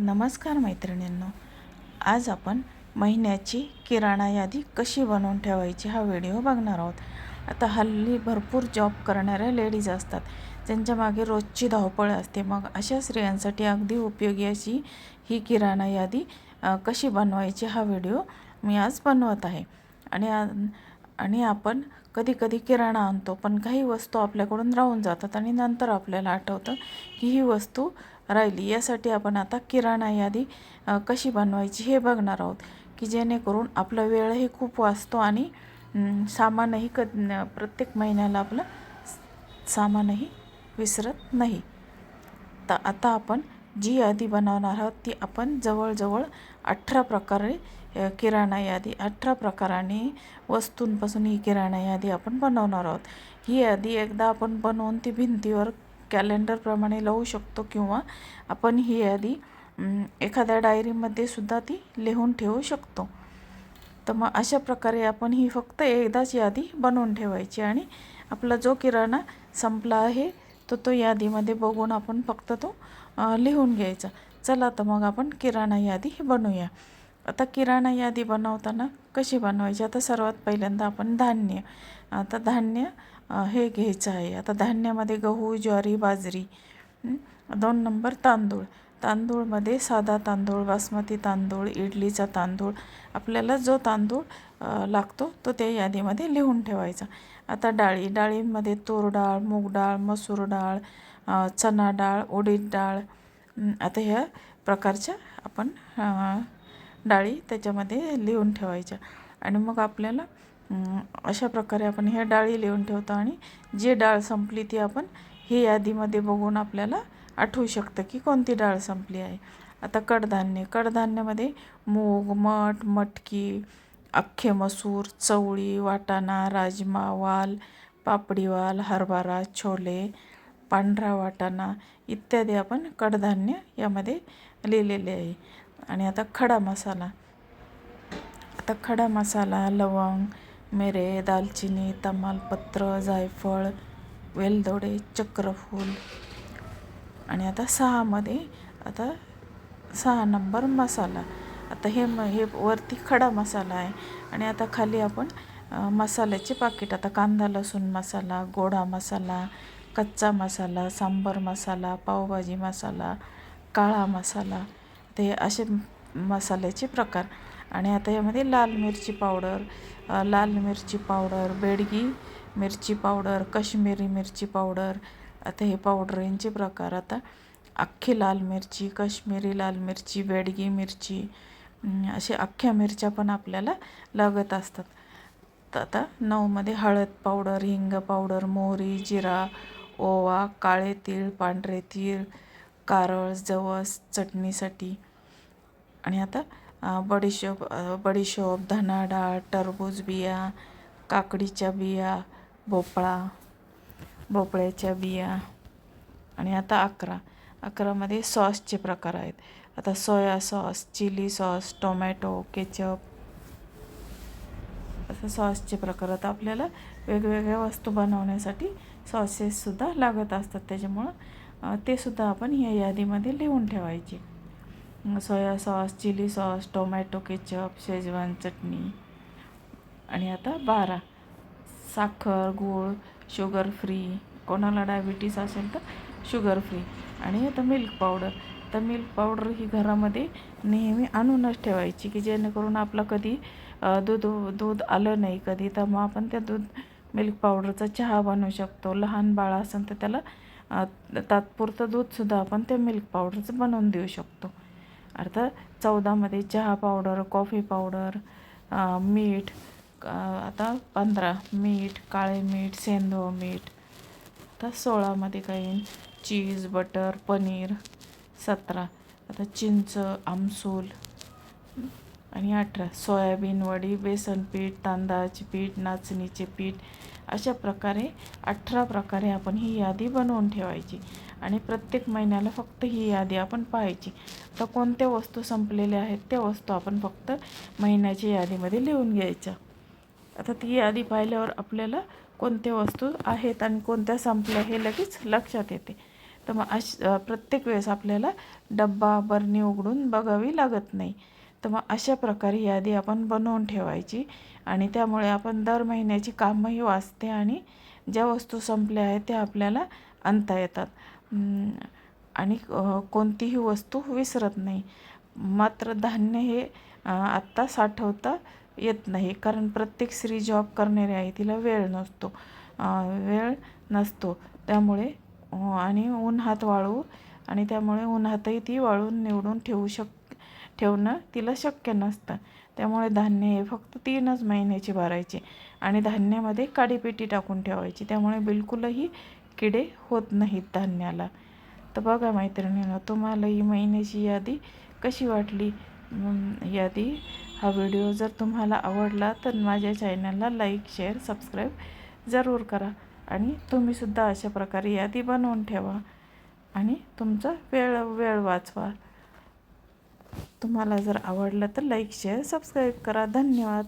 नमस्कार मैत्रिणींनो. आज आपण महिन्याची किराणा यादी कशी बनवून ठेवायची हा व्हिडिओ बघणार आहोत. आता हल्ली भरपूर जॉब करणाऱ्या लेडीज असतात. ज्यांच्या मागे रोजची धावपळ असते. मग अशा स्त्रियांसाठी अगदी उपयोगी अशी ही किराणा यादी कशी बनवायची हा व्हिडिओ मी आज बनवत आहे. आणि आणि आपण कधी कधी किराणा आणतो पण काही वस्तू आपल्याकडून राहून जातात आणि नंतर आपल्याला आठवतं की ही वस्तू राहिली. यासाठी आपण आता किराणा यादी कशी बनवायची हे बघणार आहोत. की जेणेकरून आपला वेळही खूप वाचतो आणि सामानही क प्रत्येक महिन्याला आपलं सामानही विसरत नाही. तर आता आपण जी यादी बनवणार आहोत ती आपण जवळजवळ अठरा प्रकारे किराणा यादी अठरा प्रकाराने वस्तूंपासून ही किराणा यादी आपण बनवणार आहोत. ही यादी एकदा आपण बनवून ती भिंतीवर कॅलेंडरप्रमाणे लावू शकतो किंवा आपण ही यादी एखाद्या डायरीमध्ये सुद्धा ती लिहून ठेवू शकतो. तर मग अशा प्रकारे आपण ही फक्त एकदाच यादी बनवून ठेवायची आणि आपला जो किराणा संपला आहे तो तो यादीमध्ये बघून आपण फक्त तो लिहून घ्यायचा. चला तर मग आपण किराणा यादी बनवूया. आता किराणा यादी बनवताना कशी बनवायची? आता सर्वात पहिल्यांदा आपण धान्य आता धान्य हे घ्यायचं आहे. आता धान्यामध्ये गहू ज्वारी बाजरी दोन नंबर तांदूळ. तांदूळमध्ये साधा तांदूळ बासमती तांदूळ इडलीचा तांदूळ आपल्याला जो तांदूळ लागतो तो त्या यादीमध्ये लिहून ठेवायचा. आता डाळी डाळीमध्ये तूर डाळ मूग डाळ मसूर डाळ चना चणा डाळ उडीद डाळ आता ह्या प्रकारच्या आपण डाळी त्याच्यामध्ये लिहून ठेवायच्या. आणि मग आपल्याला अशा प्रकारे आपण ह्या डाळी लिहून ठेवतो आणि जी डाळ संपली ती आपण ही यादीमध्ये बघून आपल्याला आठवू शकतं की कोणती डाळ संपली आहे. आता कडधान्य कडधान्यामध्ये मूग मठ मटकी अख्खे मसूर चवळी वाटाणा राजमा वाल पापडी वाल हरभरा छोले पांढरा वाटाणा इत्यादी आपण कडधान्य यामध्ये लिहिलेले आहे. आणि आता खडा मसाला. आता खडा मसाला लवंग मिरे दालचिनी तमालपत्र जायफळ वेलदोडे चक्रफूल. आणि आता सहामध्ये आता सहा नंबर मसाला. आता हे म हे वरती खडा मसाला आहे. आणि आता खाली आपण मसाल्याचे पाकिट. आता कांदा लसूण मसाला गोडा मसाला कच्चा मसाला सांबर मसाला पावभाजी मसाला काळा मसाला. ते असे मसाल्याचे प्रकार. आणि आता यामध्ये लाल मिरची पावडर लाल मिरची पावडर बेडगी मिरची पावडर कश्मीरी मिरची पावडर आता हे पावडरींचे प्रकार आता. अख्खी लाल मिरची कश्मीरी लाल मिरची बेडगी मिरची असे अख्ख्या मिरच्या पण आपल्याला लागत असतात. तर आता नऊमध्ये हळद पावडर हिंग पावडर मोहरी जिरा ओवा काळे तीळ पांढरे तीळ कारळ जवस चटणीसाठी. आणि आता बडीशोप बडीशोप धना डाळ टरबूज बिया काकडीच्या बिया भोपळा भोपळ्याच्या बिया आणि आता अकरा. अकरामध्ये सॉसचे प्रकार आहेत. आता soya sauce chilli sauce tomato ketchup असं सॉसचे प्रकार. आता आपल्याला वेगवेगळ्या वस्तू बनवण्यासाठी सॉसेससुद्धा लागत असतात. त्याच्यामुळं ते सुद्धा आपण या यादीमध्ये लिहून ठेवायचे. Soya sauce chilli sauce tomato ketchup Schezwan chutney. आणि आता बारा. साखर गूळ शुगर फ्री कोणाला डायबिटीस असेल तर शुगर फ्री आणि आता मिल्क पावडर तर मिल्क पावडर ही घरामध्ये नेहमी आणूनच ठेवायची की जेणेकरून आपलं कधी दूध दूध आलं नाही कधी तर मग आपण त्या दूध मिल्क पावडरचा चहा बनवू शकतो. लहान बाळ असेल तर त्याला तात्पुरतं दूधसुद्धा आपण त्या मिल्क पावडरचं बनवून देऊ शकतो. अर्थात चौदामध्ये चहा पावडर कॉफी पावडर मीठ आता पंधरा मीठ काळे मीठ सेंधव मीठ. आता सोळामध्ये काही चीज बटर पनीर सतरा. आता चिंच आमसूल. आणि अठरा. सोयाबीन वडी बेसन पीठ तांदळाचे पीठ नाचणीचे पीठ अशा प्रकारे अठरा प्रकारे आपण ही यादी बनवून ठेवायची. आणि प्रत्येक महिन्याला फक्त ही यादी आपण पाहायची. तर कोणत्या वस्तू संपलेल्या आहेत त्या वस्तू आपण फक्त महिन्याच्या यादीमध्ये लिहून घ्यायच्या. आता ती यादी पाहिल्यावर आपल्याला कोणत्या वस्तू आहेत आणि कोणत्या संपल्या हे लगेच लक्षात येते. तर मग अश प्रत्येक वेळेस आपल्याला डब्बा बरणी उघडून बघावी लागत नाही. तर मग अशा प्रकारे यादी आपण बनवून ठेवायची आणि त्यामुळे आपण दर महिन्याची कामंही वाचते आणि ज्या वस्तू संपल्या आहेत त्या आपल्याला आणता येतात. आणि कोणतीही वस्तू विसरत नाही. मात्र धान्य हे आत्ता साठवता येत नाही कारण प्रत्येक स्त्री जॉब करणारी आहे तिला वेळ नसतो. वेळ नसतो. त्यामुळे आणि उन्हात वाळू आणि त्यामुळे उन्हातही ती वाळून निवडून ठेवू शक ठेवणं तिला शक्य नसतं. त्यामुळे धान्य हे फक्त तीनच महिन्याची भरायची आणि धान्यामध्ये काडीपेटी टाकून ठेवायची. त्यामुळे बिलकुलही किडे होत नाहीत धान्याला. तर बघा मैत्रिणींना तुम्हाला ही महिन्याची यादी कशी वाटली? यादी हा व्हिडिओ जर तुम्हाला आवडला तर माझ्या चॅनलला लाईक शेअर सबस्क्राईब जरूर करा आणि तुम्हीसुद्धा अशा प्रकारे यादी बनवून ठेवा आणि तुमचा वेळ वेळ वाचवा. तुम्हाला जर आवडलं तर लाईक शेअर सबस्क्राईब करा. धन्यवाद.